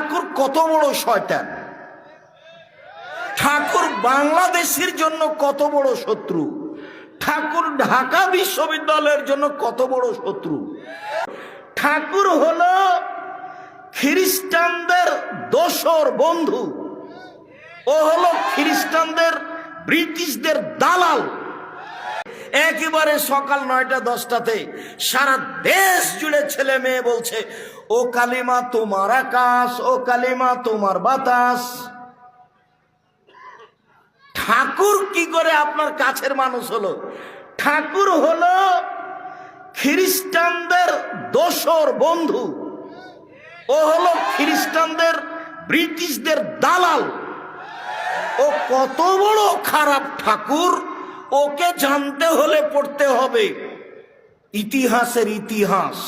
ঠাকুর কত বড় শয়তান? ঠাকুর বাংলাদেশের জন্য কত বড় শত্রু? ঠাকুর ঢাকা বিশ্ববিদ্যালয়ের জন্য কত বড় শত্রু? ঠাকুর হলো খ্রিস্টানদের দোসর বন্ধু। ও হলো খ্রিস্টানদের ব্রিটিশদের দালাল। একেবারে সকাল নয়টা দশটাতে সারা দেশ জুড়ে ছেলে মেয়ে বলছে, ও কালিমা, তোমার আকাশ, ও কালিমা, তোমার বাতাস। ঠাকুর কি করে আপনার কাছের মানুষ হলো? ঠাকুর হলো খ্রিস্টানদের দোসর বন্ধু। ও হলো খ্রিস্টানদের ব্রিটিশদের দালাল। ও কত বড় খারাপ ঠাকুর। ওকে জানতে হলে পড়তে হবে। ইতিহাসের ইতিহাস,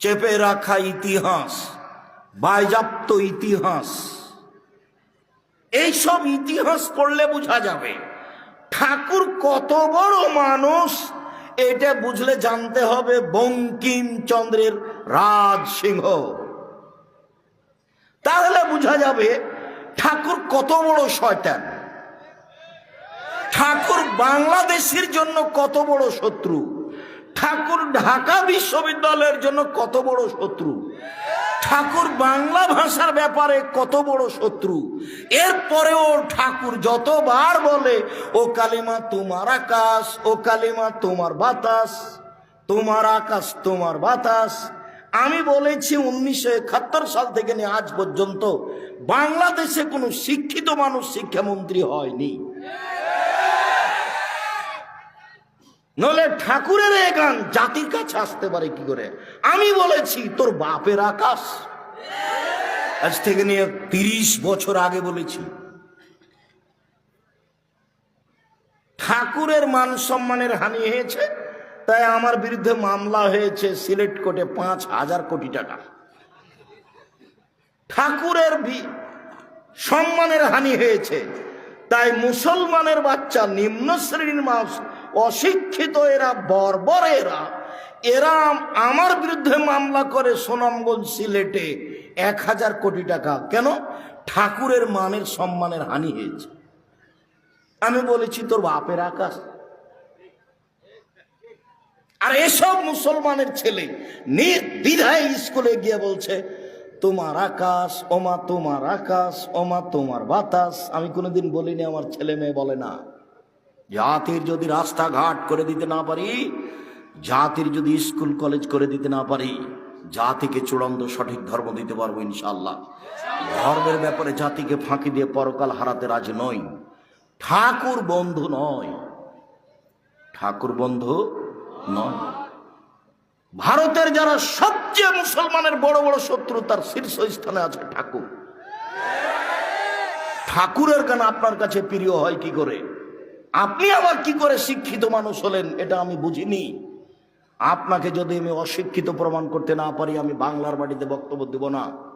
চেপে রাখা ইতিহাস বায়জাপ্ত ইতিহাস। এইসব ইতিহাস পড়লে বোঝা যাবে, ঠাকুর কত বড় মানুষ, এটা বুঝলে জানতে হবে বঙ্কিমচন্দ্রের রাজ সিংহ তাহলে বোঝা যাবে ঠাকুর কত বড় শয়তান। বাংলাদেশের জন্য কত বড় শত্রু? ঠাকুর ঢাকা বিশ্ববিদ্যালয়ের জন্য কত বড় শত্রু? ঠাকুর বাংলা ভাষার ব্যাপারে কত বড় শত্রু? এরপরেও ঠাকুর যতবার বলে, ও কালিমা তোমার আকাশ, ও কালিমা তোমার বাতাস, তোমার আকাশ তোমার বাতাস। আমি বলেছি উনিশশো একাত্তর সাল থেকে নিয়ে আজ পর্যন্ত বাংলাদেশে কোনো শিক্ষিত মানুষ শিক্ষামন্ত্রী হয়নি। নলে ঠাকুরের এ গান জাতির কাছে আসতে পারে কি করে? আমি বলেছি, তোর বাপের আকাশ। আজ থেকে নিয়ে তিরিশ বছর আগে বলেছি। ঠাকুরের মান সম্মানের হানি হয়েছে, তাই আমার বিরুদ্ধে মামলা হয়েছে সিলেট কোর্টে পাঁচ হাজার কোটি টাকা। ঠাকুরের সম্মানের হানি হয়েছে। তাই মুসলমানের বাচ্চা নিম্ন শ্রেণির মানুষ, অশিক্ষিত এরা, বর্বর এরা। এরা আমার বিরুদ্ধে মামলা করে সুনামগঞ্জ সিলেটে এক হাজার কোটি টাকা। কেন? ঠাকুরের মানের সম্মানের হানি হয়েছে। আমি বলেছি, তোর বাপের আকাশ। আর এসব মুসলমানের ছেলে নির্দ্বিধায় স্কুলে গিয়ে বলছে তোমার আকাশ, ওমা তোমার আকাশ, ওমা তোমার বাতাস। আমি কোনোদিন বলিনি, আমার ছেলে মেয়ে বলে না। জাতির যদি রাস্তাঘাট করে দিতে না পারি, জাতির যদি স্কুল, কলেজ করে দিতে না পারি, জাতিকে চূড়ান্ত সঠিক ধর্ম দিতে পারব ইনশাল্লাহ ধর্মের ব্যাপারে জাতিকে ফাঁকি দিয়ে পরকাল হারাতে রাজি নই। ঠাকুর বন্ধু নয়। ঠাকুর বন্ধু নয়। ভারতের যারা সবচেয়ে মুসলমানের বড় বড় শত্রু, তার শীর্ষ স্থানে আছে ঠাকুর। ঠাকুরের গান আপনার কাছে প্রিয় হয় কি করে? আপনি আবার কি করে শিক্ষিত মানুষ হলেন, এটা আমি বুঝিনি। আপনাকে যদি আমি অশিক্ষিত প্রমাণ করতে না পারি, আমি বাংলার বাড়িতে বক্তব্য দেব না।